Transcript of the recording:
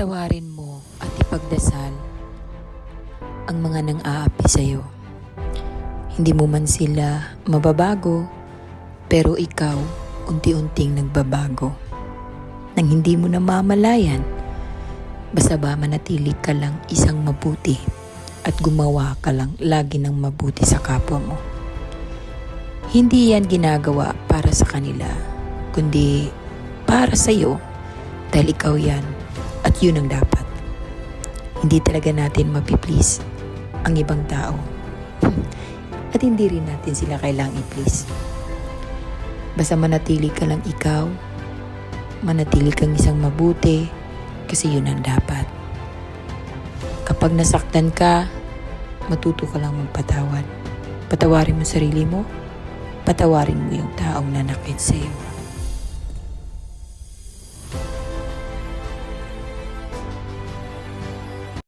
Patawarin mo at ipagdasal ang mga nang aapi sa'yo. Hindi mo man sila mababago, pero ikaw unti-unting nagbabago. Nang hindi mo namamalayan, basta ba manatili ka lang isang mabuti at gumawa ka lang lagi ng mabuti sa kapwa mo. Hindi yan ginagawa para sa kanila, kundi para sa iyo dahil ikaw yan at yun ang dapat. Hindi talaga natin mapiplease ang ibang tao. At hindi rin natin sila kailangang i-please. Basta manatili ka lang ikaw, manatili kang isang mabuti, kasi yun ang dapat. Kapag nasaktan ka, matuto ka lang magpatawad. Patawarin mo sarili mo, patawarin mo yung taong nanakit sa'yo.